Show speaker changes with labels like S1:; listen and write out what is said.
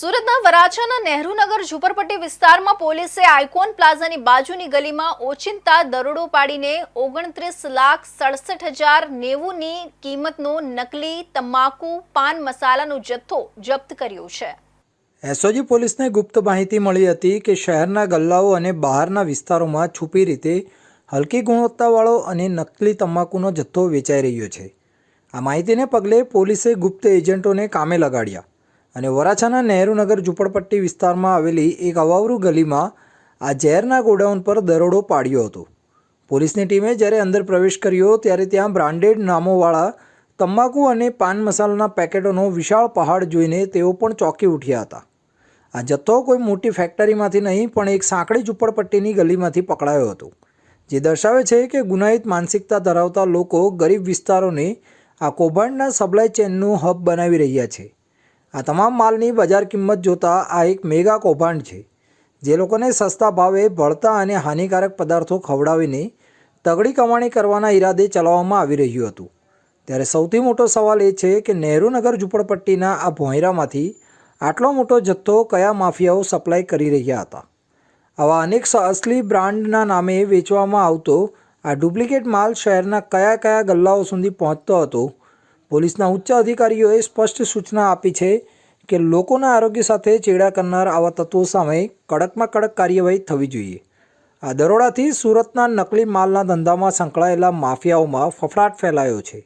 S1: સુરતના વરાછાના નહેરુનગર ઝુંપડપટ્ટી વિસ્તારમાં પોલીસે આઇકોન પ્લાઝાની બાજુની ગલીમાં ઓચિંતા દરોડો પાડીને ઓગણત્રીસ લાખ સડસઠ હજાર નેવુંની કિંમતનો નકલી તમાકુ, પાન મસાલાનો જથ્થો જપ્ત કર્યો છે.
S2: એસઓજી પોલીસને ગુપ્ત માહિતી મળી હતી કે શહેરના ગલ્લાઓ અને બહારના વિસ્તારોમાં છુપી રીતે હલકી ગુણવત્તાવાળો અને નકલી તમાકુનો જથ્થો વેચાઈ રહ્યો છે. આ માહિતીને પગલે પોલીસે ગુપ્ત એજન્ટોને કામે લગાડ્યા. અને વરાછાના નહેરુનગર ઝૂંપડપટ્ટી વિસ્તારમાં આવેલી એક અવાવરુ ગલીમાં આ ઝેરના ગોડાઉન પર દરોડો પાડ્યો હતો. પોલીસની ટીમે જ્યારે અંદર પ્રવેશ કર્યો ત્યારે ત્યાં બ્રાન્ડેડ નામોવાળા તંબાકુ અને પાન મસાલાના પેકેટોનો વિશાળ પહાડ જોઈને તેઓ પણ ચોંકી ઉઠ્યા હતા. આ જથ્થો કોઈ મોટી ફેક્ટરીમાંથી નહીં, પણ એક સાંકડી ઝૂંપડપટ્ટીની ગલીમાંથી પકડાયો હતો, જે દર્શાવે છે કે ગુનાહિત માનસિકતા ધરાવતા લોકો ગરીબ વિસ્તારોને આ કૌભાંડના સપ્લાય ચેનનું હબ બનાવી રહ્યા છે. આ તમામ માલની બજાર કિંમત જોતાં આ એક મેગા કૌભાંડ છે. જે લોકોને સસ્તા ભાવે ભળતા અને હાનિકારક પદાર્થો ખવડાવીને તગડી કમાણી કરવાના ઈરાદે ચલાવવામાં આવી રહ્યું હતું. ત્યારે સૌથી મોટો સવાલ એ છે કે નહેરુનગર ઝૂંપડપટ્ટીના આ ભોંયરામાંથી આટલો મોટો જથ્થો કયા માફિયાઓ સપ્લાય કરી રહ્યા હતા? આવા અનેક અસલી બ્રાન્ડના નામે વેચવામાં આવતો આ ડુપ્લિકેટ માલ શહેરના કયા કયા ગલ્લાઓ સુધી પહોંચતો હતો? પોલીસના ઉચ્ચ અધિકારીઓએ સ્પષ્ટ સૂચના આપી છે કે લોકોના આરોગ્ય સાથે ચેડા કરનાર આવા તત્વો સામે કડકમાં કડક કાર્યવાહી થવી જોઈએ. આ દરોડાથી સુરતના નકલી માલના ધંધામાં સંકળાયેલા માફિયાઓમાં ફફડાટ ફેલાયો છે.